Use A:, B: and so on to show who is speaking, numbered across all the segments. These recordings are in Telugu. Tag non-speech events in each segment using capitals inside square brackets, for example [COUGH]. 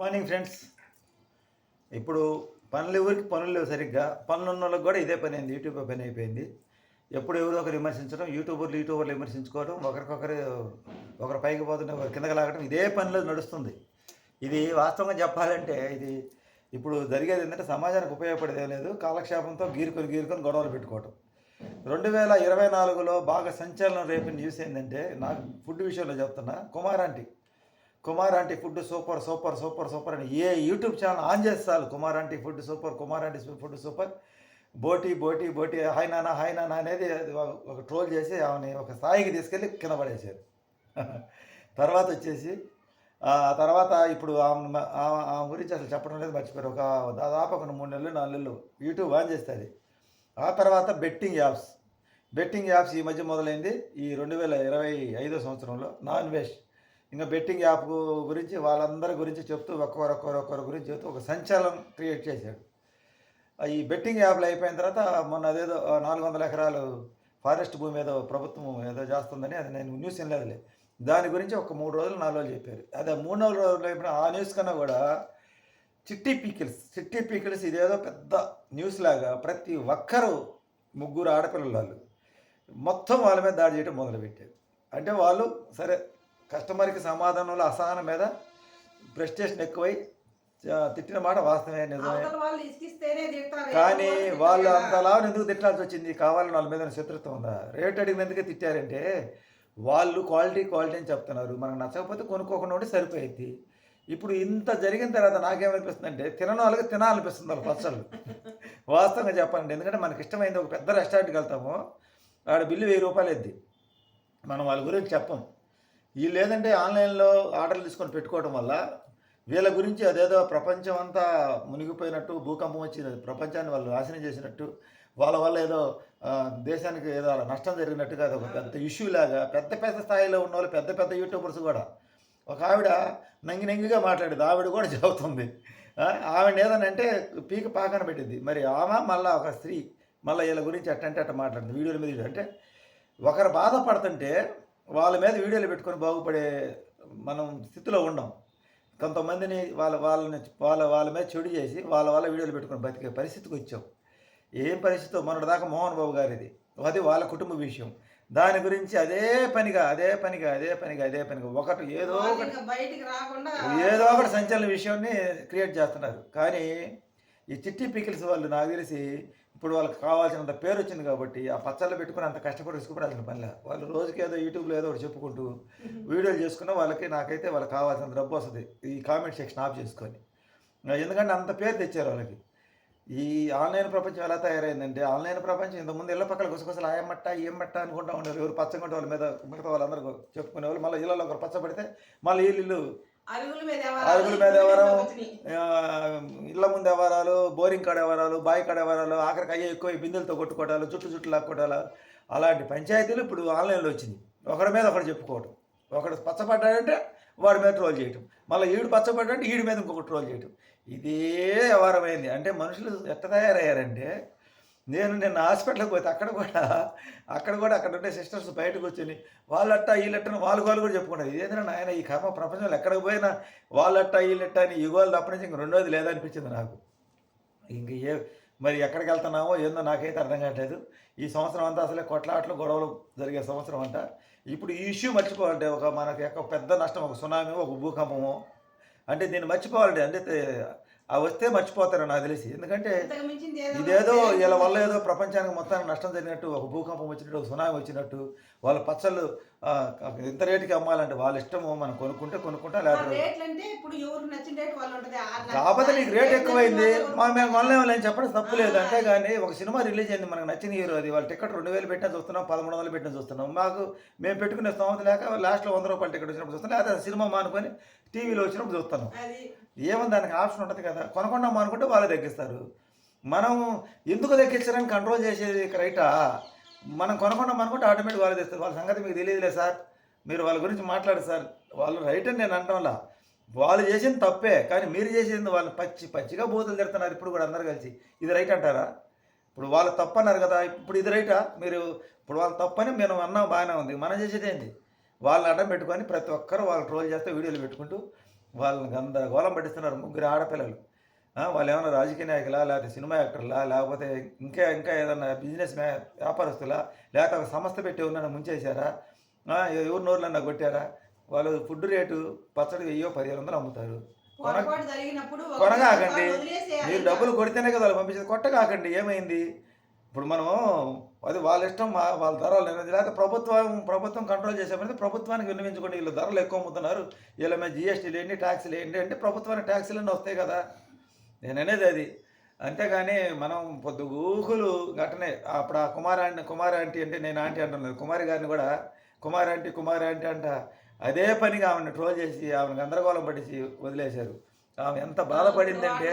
A: Morning friends. ఇప్పుడు పనులు ఎవరికి పనులు లేవు సరిగ్గా. పనులు ఉన్న వాళ్ళకి కూడా ఇదే పని అయింది. యూట్యూబ్ పని అయిపోయింది. ఎప్పుడు ఎవరో ఒకరు విమర్శించడం యూట్యూబర్లు యూట్యూబర్లు విమర్శించుకోవడం ఒకరికొకరు ఒకరు పైకి పోతుంటే ఒకరు కిందకి లాగడం ఇదే పనిలో నడుస్తుంది. ఇది వాస్తవంగా చెప్పాలంటే ఇది ఇప్పుడు జరిగేది ఏంటంటే సమాజానికి ఉపయోగపడేదే లేదు. కాలక్షేపంతో గీరుకొని గీరుకొని గొడవలు పెట్టుకోవటం. రెండు వేల ఇరవై నాలుగులో బాగా సంచలనం రేపిన న్యూస్ ఏంటంటే నాకు ఫుడ్ విషయంలో చెప్తున్నా. Kumar aunty Kumar aunty food super super super super అని ఏ యూట్యూబ్ ఛానల్ ఆన్ చేస్తారు Kumar aunty food super Kumar aunty food super. బోటి బోటి బోటి హాయ్ నానా హాయ్ నానా అనేది ఒక- ట్రోల్ చేసి ఆమెని ఒక స్థాయికి తీసుకెళ్ళి కింద పడేశారు. తర్వాత వచ్చేసి తర్వాత ఇప్పుడు ఆమె ఆమె ఆమె గురించి అసలు చెప్పడం లేదు మర్చిపోయారు. ఒక దాదాపు ఒక మూడు నెలలు నాలుగు నెలలు యూట్యూబ్ ఆన్ చేస్తుంది. ఆ తర్వాత బెట్టింగ్ యాప్స్. బెట్టింగ్ యాప్స్ ఈ మధ్య మొదలైంది. ఈ రెండు వేల ఇరవై ఐదో సంవత్సరంలో నాన్ వెజ్. ఇంకా బెట్టింగ్ యాప్ గురించి వాళ్ళందరి గురించి చెప్తూ ఒక్కొక్కరు ఒక్కొక్కరు ఒక్కొక్కరి గురించి చెప్తూ ఒక సంచలనం క్రియేట్ చేశాడు. ఆ ఈ బెట్టింగ్ యాప్లు అయిపోయిన తర్వాత మొన్న అదేదో నాలుగు వందల ఎకరాలు ఫారెస్ట్ భూమి ఏదో ప్రభుత్వం ఏదో చేస్తుందని అది నేను న్యూస్ వినలేదులే. దాని గురించి ఒక మూడు రోజులు నాలుగు రోజులు చెప్పారు. అదే మూడు నాలుగు రోజులు అయిపోయిన ఆ న్యూస్ కన్నా కూడా చిట్టి పీకిల్స్ చిట్టి పీకిల్స్ ఇదేదో పెద్ద న్యూస్ లాగా ప్రతి ఒక్కరూ ముగ్గురు ఆడపిల్లలు వాళ్ళు మొత్తం వాళ్ళ మీద దాడి చేయడం మొదలుపెట్టారు. అంటే వాళ్ళు సరే కస్టమర్కి సమాధానంలో అసహనం మీద ప్రెస్టేషన్ ఎక్కువై తిట్టిన మాట వాస్తవమే నిజమే. కానీ వాళ్ళు అంతలా ఎందుకు తిట్టాల్సి వచ్చింది? కావాలని వాళ్ళ మీద శత్రుత్వం ఉందా? రేట్ అడిగినందుకే తిట్టారంటే వాళ్ళు క్వాలిటీ క్వాలిటీ అని చెప్తున్నారు. మనకు నచ్చకపోతే కొనుక్కోకుండా ఉంటే సరిపోయింది. ఇప్పుడు ఇంత జరిగిన తర్వాత నాకేమనిపిస్తుంది అంటే తినని వాళ్ళకి తినాలనిపిస్తుంది వాళ్ళ పచ్చళ్ళు. [LAUGHS] వాస్తవంగా చెప్పాలండి ఎందుకంటే మనకి ఇష్టమైంది ఒక పెద్ద రెస్టారెంట్కి వెళ్తాము. ఆడ బిల్లు వెయ్యి రూపాయలు ఎద్ది మనం వాళ్ళ గురించి చెప్పం. వీళ్ళు లేదంటే ఆన్లైన్లో ఆర్డర్లు తీసుకొని పెట్టుకోవడం వల్ల వీళ్ళ గురించి అదేదో ప్రపంచం అంతా మునిగిపోయినట్టు భూకంపం వచ్చిన ప్రపంచాన్ని వాళ్ళు నాశనం చేసినట్టు వాళ్ళ వల్ల ఏదో దేశానికి ఏదో నష్టం జరిగినట్టుగా అది ఒక పెద్ద ఇష్యూ లాగా పెద్ద పెద్ద స్థాయిలో ఉన్న వాళ్ళు పెద్ద పెద్ద యూట్యూబర్స్ కూడా. ఒక ఆవిడ నంగి నంగిగా మాట్లాడేది ఆవిడ కూడా [LAUGHS] చెబుతుంది. ఆవిడ ఏదనంటే పీక పాకన పెట్టింది. మరి ఆమె మళ్ళీ ఒక స్త్రీ మళ్ళీ వీళ్ళ గురించి అట్టంటే అట్ట మాట్లాడింది. వీడియోల మీద అంటే ఒకరు బాధపడుతుంటే వాళ్ళ మీద వీడియోలు పెట్టుకొని బాగుపడే మనం స్థితిలో ఉండం. కొంతమందిని వాళ్ళ వాళ్ళని వాళ్ళ వాళ్ళ మీద చెడు చేసి వాళ్ళ వాళ్ళ వీడియోలు పెట్టుకొని బతికే పరిస్థితికి వచ్చాం. ఏం పరిస్థితి మొన్నటిదాకా మోహన్ బాబు గారిది. అది వాళ్ళ కుటుంబ విషయం. దాని గురించి అదే పనిగా అదే పనిగా అదే పనిగా అదే పనిగా ఒకటి ఏదో ఒకటి ఏదో ఒకటి సంచలన విషయాన్ని క్రియేట్ చేస్తున్నారు. కానీ ఈ చిట్టి పికిల్స్ వాళ్ళు నాకు తెలిసి ఇప్పుడు వాళ్ళకి కావాల్సినంత పేరు వచ్చింది కాబట్టి ఆ పచ్చళ్ళు పెట్టుకుని అంత కష్టపడి ఇసుకుపడాల్సిన పనిలే వాళ్ళు రోజుకి ఏదో యూట్యూబ్లో ఏదో ఒకటి చెప్పుకుంటూ వీడియోలు చేసుకున్న వాళ్ళకి నాకైతే వాళ్ళకి కావాల్సిన డబ్బు వస్తుంది. ఈ కామెంట్ సెక్షన్ ఆఫ్ చేసుకొని. ఎందుకంటే అంత పేరు తెచ్చారు వాళ్ళకి. ఈ ఆన్లైన్ ప్రపంచం ఎలా తయారైందంటే ఆన్లైన్ ప్రపంచం ఇంతకుముందు ఇళ్ళ పక్కల గుసగుసలు ఆయమ్మట్ట ఏమట్ట అనుకుంటా ఉండేవారు ఎవరు పచ్చగొంటే వాళ్ళ మీద మిగతా వాళ్ళందరూ చెప్పుకునేవాళ్ళు. మళ్ళీ ఇళ్ళలో ఒకరు పచ్చబడితే మళ్ళీ వీళ్ళు ఇల్లు
B: అరుగుల మీద
A: అరుగుల మీద ఎవరు? ఇళ్ళ ముందు వ్యవహారాలు బోరింగ్ కాడ వ్యవహారాలు బావి కాడ వ్యవహారాలు ఆఖరికి అయ్యే ఎక్కువ బిందెలతో కొట్టుకోవటాలు చుట్టు చుట్టూ లాక్కోవటాలు అలాంటి పంచాయతీలు ఇప్పుడు ఆన్లైన్లో వచ్చింది. ఒకడి మీద ఒకటి చెప్పుకోవటం. ఒకడు పచ్చబడ్డాడంటే వాడి మీద ట్రోల్ చేయటం. మళ్ళీ ఈడు పచ్చబడ్డాడంటే ఈడి మీద ఇంకొక ట్రోల్ చేయటం. ఇదే వ్యవహారమైంది అంటే మనుషులు ఎట్ట తయారయ్యారంటే నేను నిన్న హాస్పిటల్కి పోతే అక్కడ కూడా అక్కడ కూడా అక్కడ ఉండే సిస్టర్స్ బయటకు వచ్చి వాళ్ళట్ట వీళ్ళట్టని వాళ్ళు వాళ్ళు కూడా చెప్పుకున్నారు ఇదేంద్రా నాయన ఈ కర్మ ప్రపంచంలో ఎక్కడికి పోయినా వాళ్ళట్ట వీళ్ళట్ట అని యుగాలు తప్ప నుంచి ఇంక రెండోది లేదనిపించింది నాకు. ఇంక ఏ మరి ఎక్కడికి వెళ్తున్నామో ఏందో నాకైతే అర్థం కావట్లేదు. ఈ సంవత్సరం అంతా అసలే కొట్లాట్లు గొడవలు జరిగే సంవత్సరం అంట. ఇప్పుడు ఈ ఇష్యూ మర్చిపోవాలంటే ఒక మనకి ఒక పెద్ద నష్టం ఒక సునామీ ఒక భూకంపము అంటే దీన్ని మర్చిపోవాలంటే అంటే ఆ వస్తే మర్చిపోతారు నాకు తెలిసి ఎందుకంటే ఇదేదో. వీళ్ళ వల్ల ఏదో ప్రపంచానికి మొత్తానికి నష్టం జరిగినట్టు ఒక భూకంపం వచ్చినట్టు ఒక సునామీ వచ్చినట్టు వాళ్ళ పచ్చళ్ళు ఇంత రేటుకి అమ్మాలంటే వాళ్ళ ఇష్టము మనం కొనుక్కుంటే కొనుక్కుంటా లేకపోతే కాకపోతే నీకు రేట్ ఎక్కువైంది. మా మేము అని చెప్పడం తప్పు లేదు. అంతేగాని ఒక సినిమా రిలీజ్ అయింది మనకు నచ్చిన హీరో అది. వాళ్ళ టికెట్ రెండు వేలు పెట్టినా చూస్తున్నాం పదమూడు వందలు పెట్టినా చూస్తున్నాం. మాకు మేము పెట్టుకునే స్తోమత లేక లాస్ట్లో వంద రూపాయల టికెట్ వచ్చినప్పుడు చూస్తాం లేకపోతే అది సినిమా మానుకొని టీవీలో వచ్చినప్పుడు చూస్తున్నాం.
B: అది
A: ఏమని దానికి ఆప్షన్ ఉంటుంది కదా. కొనకుండా అనుకుంటే వాళ్ళు తగ్గిస్తారు మనం ఎందుకు తగ్గించారని కంట్రోల్ చేసేది రైటా మనం కొనకుండా అనుకుంటే ఆటోమేటిక్ వాళ్ళు తెస్తారు. వాళ్ళ సంగతి మీకు తెలియదులే సార్. మీరు వాళ్ళ గురించి మాట్లాడు సార్. వాళ్ళు రైట్ అని నేను అంటంలా. వాళ్ళు చేసింది తప్పే కానీ మీరు చేసింది వాళ్ళు పచ్చి పచ్చిగా బోతులు తిడుతున్నారు ఇప్పుడు కూడా అందరు కలిసి. ఇది రైట్ అంటారా? ఇప్పుడు వాళ్ళు తప్పన్నారు కదా ఇప్పుడు ఇది రైటా మీరు ఇప్పుడు వాళ్ళు తప్పని మేము అన్నాం బాగానే ఉంది. మనం చేసేది ఏంటి వాళ్ళని అడ్డం పెట్టుకొని ప్రతి ఒక్కరు వాళ్ళు ట్రోల్ చేస్తే వీడియోలు పెట్టుకుంటూ వాళ్ళని గందరగోళం పట్టిస్తున్నారు ముగ్గురు ఆడపిల్లలు. వాళ్ళు ఏమైనా రాజకీయ నాయకులా లేకపోతే సినిమా యాక్టర్లా లేకపోతే ఇంకా ఇంకా ఏదన్నా బిజినెస్ మ్యా వ్యాపారస్తులా లేకపోతే ఒక సంస్థ పెట్టి ఎవరినైనా ముంచేశారా? ఎవరి నోర్లన్నా కొట్టారా? వాళ్ళు ఫుడ్ రేటు పచ్చడి వెయ్యో పదిహేను వందలు అమ్ముతారు. కొనగాకండి. మీరు. డబ్బులు కొడితేనే కదా వాళ్ళు పంపించేది. కొట్టగాకండి ఏమైంది? ఇప్పుడు మనం అది వాళ్ళ ఇష్టం వాళ్ళ ధరలు నిర్ణయించి లేకపోతే ప్రభుత్వం ప్రభుత్వం కంట్రోల్ చేసే పని ప్రభుత్వానికి విన్నవించుకోండి వీళ్ళు ధరలు ఎక్కువ అమ్ముతున్నారు. వీళ్ళ మీద జిఎస్టీలు ఏంటి ట్యాక్సీలు ఏంటి అంటే ప్రభుత్వానికి ట్యాక్సీలు అన్నీ వస్తాయి కదా. నేను అనేది అది. అంతేగాని మనం పొద్దు ఊహులు గట్టనే అప్పుడు ఆ కుమార్ ఆంటీ కుమార్ ఆంటీ అంటే నేను ఆంటీ అంటున్నాను కుమారి గారిని కూడా కుమార్ ఆంటీ కుమార్ ఆంటీ అంట. అదే పనిగా ఆమెను ట్రోల్ చేసి ఆమెను గందరగోళం పట్టించి వదిలేశారు. ఆమె ఎంత బాధపడిందంటే.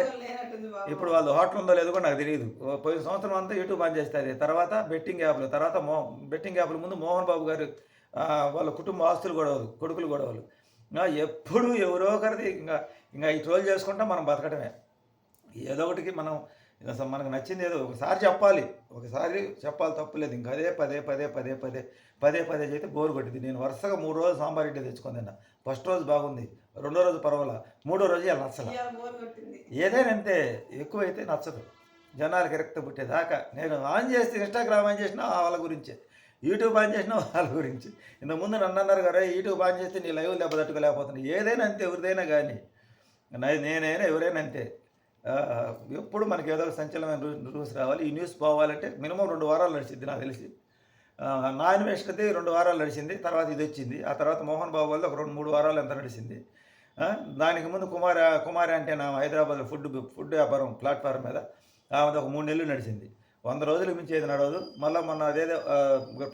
A: ఇప్పుడు వాళ్ళు హోటల్ ఉందో లేదో కూడా నాకు తెలియదు పోయిన సంవత్సరం అంతా యూట్యూబ్ ఆన్ చేస్తుంది తర్వాత బెట్టింగ్ యాప్లు తర్వాత మో బెట్టింగ్ యాప్ల ముందు మోహన్ బాబు గారు వాళ్ళ కుటుంబ ఆస్తులు గొడవలు కొడుకులు గొడవలు. ఎప్పుడు ఎవరో ఒకరిది ఇంకా ఇంకా ఈ ట్రోల్ చేసుకుంటా మనం బతకటమే. ఏదో ఒకటికి మనం మనకు నచ్చింది ఏదో ఒకసారి చెప్పాలి. ఒకసారి చెప్పాలి తప్పులేదు ఇంకా అదే పదే పదే పదే పదే పదే పదే చేస్తే బోరు కొట్టింది. నేను వరుసగా మూడు రోజులు సాంబార్ ఇడ్లీ తెచ్చుకొని తిన్నా. ఫస్ట్ రోజు బాగుంది. రెండో రోజు పర్వాలా. మూడో రోజు ఇలా
B: కొట్టింది.
A: ఏదైనా అంతే. ఎక్కువైతే నచ్చదు. జనాలకి రక్త పుట్టేదాకా. నేను ఆన్ చేస్తే ఇన్స్టాగ్రామ్ ఆన్ చేసిన వాళ్ళ గురించే. యూట్యూబ్ ఆన్ చేసిన వాళ్ళ గురించి. ఇంత ముందు నన్ను అన్నారు కదా యూట్యూబ్ ఆన్ చేస్తే నీ లైవ్ దెబ్బ తట్టుకోలేకపోతున్నాను ఏదైనా అంతే ఎవరిదైనా కానీ. నేనైనా ఎవరైనా అంతే. ఎప్పుడు మనకి ఏదో సంచలనమైన న్యూస్ రావాలి. ఈ న్యూస్ పోవాలంటే మినిమం రెండు వారాలు నడిచింది నాకు తెలిసి. నా అన్వేషణ అయితే రెండు వారాలు నడిచింది తర్వాత ఇది వచ్చింది. ఆ తర్వాత మోహన్ బాబు వల్ల ఒక రెండు మూడు వారాలు ఎంత నడిచింది. దానికి ముందు కుమార కుమారి అంటే నా హైదరాబాద్లో ఫుడ్ ఫుడ్ వ్యాపారం ప్లాట్ఫామ్ మీద ఆమెది ఒక మూడు నెలలు నడిచింది. వంద రోజులకు మించి ఏది నడవదు మళ్ళీ మొన్న అదేదో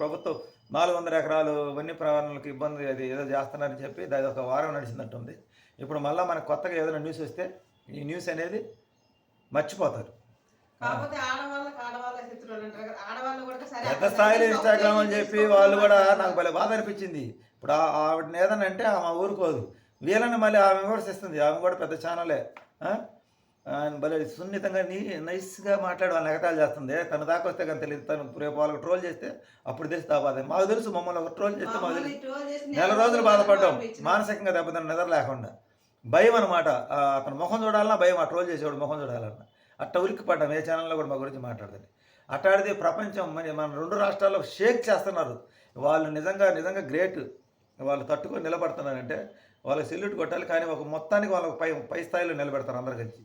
A: ప్రభుత్వం నాలుగు వందల ఎకరాలు వన్యప్రాణులకు ఇబ్బంది అది ఏదో చేస్తున్నారని చెప్పి దాని ఒక వారం నడిచినట్టుంది ఇప్పుడు మళ్ళీ మనకు కొత్తగా ఏదైనా న్యూస్ వస్తే ఈ న్యూస్ అనేది మర్చిపోతారు. పెద్ద స్థాయిలో ఇన్స్టాగ్రామ్ అని చెప్పి వాళ్ళు కూడా. నాకు భలే బాధ అనిపించింది. ఇప్పుడు ఆవిడని ఏదన్నా అంటే ఆమె ఊరుకోదు. వీళ్ళని మళ్ళీ ఆమె విమర్శిస్తుంది. ఆమె కూడా పెద్ద ఛానలే? ఆయన భలే సున్నితంగా నీ నైస్గా మాట్లాడి వాళ్ళని ఎగతాళి చేస్తుంది. తను దాకా వస్తే కానీ తెలియదు. తను రేపు వాళ్ళకి ట్రోల్ చేస్తే అప్పుడు తెలిసి బాధ. మాకు తెలుసు మమ్మల్ని ఒక ట్రోల్ చేస్తే మాకు తెలుసు. నెల రోజులు బాధపడ్డాం. మానసికంగా దెబ్బతిన్న నిద్ర లేకుండా. భయం అనమాట అతను ముఖం చూడాలన్నా భయం ఆ ట్రోల్ చేసేవాడు ముఖం చూడాలన్నా. అట్ట ఉరికి పడ్డాం ఏ ఛానల్లో కూడా మా గురించి మాట్లాడుతుంది అట్టాడితే ప్రపంచం మరి మన రెండు రాష్ట్రాల్లో షేక్ చేస్తున్నారు. వాళ్ళు నిజంగా నిజంగా గ్రేట్. వాళ్ళు తట్టుకొని నిలబడుతున్నారంటే వాళ్ళకి సెల్యూట్ కొట్టాలి కానీ ఒక మొత్తానికి వాళ్ళకి పై పై స్థాయిలో నిలబెడతారు అందరు కలిసి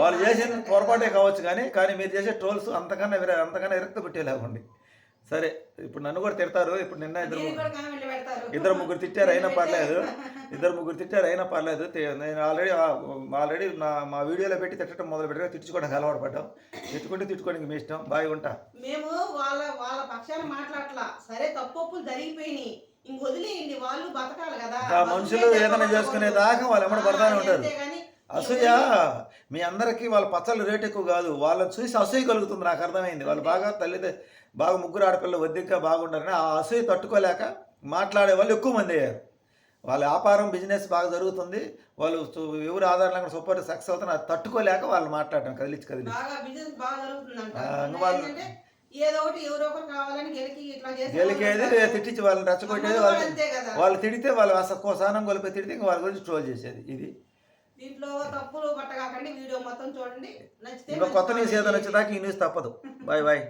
B: వాళ్ళ
A: చేసేది. పొరపాటే కావచ్చు కానీ కానీ మీరు చేసే ట్రోల్స్ అంతకన్నా విర- అంతకన్నా ఇరక్త పెట్టేలాగండి సరే ఇప్పుడు నన్ను కూడా తిడతారు ఇప్పుడు నిన్న ఇద్దరు. ఇద్దరు ముగ్గురు తిట్టారు అయినా పర్లేదు. [LAUGHS] ఇద్దరు ముగ్గురు తిట్టారు అయినా పర్లేదు. నేను ఆల్రెడీ ఆల్రెడీ నా మా వీడియోలో పెట్టి తిట్టడం మొదలు పెట్టారు తిట్టుకోవడానికి అలవాటు పడ్డాం. తిట్టుకుంటే తిట్టుకోవడానికి మీ ఇష్టం. బాగా ఉంటా.
B: మేము వాళ్ళ వాళ్ళ పక్షాన మాట్లాడట్లా. సరే తప్పులు జరిగిపోయినాయి. ఇంక వదిలేయండి వాళ్ళు బతకాలి కదా.
A: ఆ మనుషులు ఏదైనా చేసుకునే దాకా వాళ్ళు ఎమ్మడి పడతానే ఉంటారు. అసూయ. మీ అందరికీ వాళ్ళ పచ్చళ్ళు రేట్ ఎక్కువ కాదు. వాళ్ళని చూసి అసూయ కలుగుతుంది నాకు అర్థమైంది. వాళ్ళు బాగా తల్లి బాగా ముగ్గురు ఆడపిల్లలు వద్దింకా బాగుంటారని ఆ అసూయ తట్టుకోలేక మాట్లాడే వాళ్ళు ఎక్కువ మంది అయ్యారు. వాళ్ళ వ్యాపారం బిజినెస్ బాగా జరుగుతుంది. వాళ్ళు ఎవరు ఆధారంగా సూపర్ సక్సెస్ అవుతున్నారు. అది తట్టుకోలేక వాళ్ళు మాట్లాడటం కదిలించి కదిలించి.
B: బాగా బిజినెస్ బాగా జరుగుతుందంట
A: ఆ,
B: మొన్న
A: వాళ్ళు-
B: ఏంటంటే ఏదో ఒకటి ఎవరో ఒకరు కావాలని గెలికి ఇట్లా చేస్తే
A: గెలికేది తిట్టించి వాళ్ళని రెచ్చగొట్టేది వాళ్ళు వాళ్ళు తిడితే వాళ్ళు అసలు సానం కొలిపి తిడితే ఇంకా వాళ్ళ గురించి ట్రోల్ చేసేది. ఇది
B: దీంట్లో తప్పులు పట్టగాకండి వీడియో మొత్తం చూడండి. నచ్చితే
A: కొత్త న్యూస్
B: comment
A: వచ్చేదాకా ఈ న్యూస్ తప్పదు. [LAUGHS] Bye bye.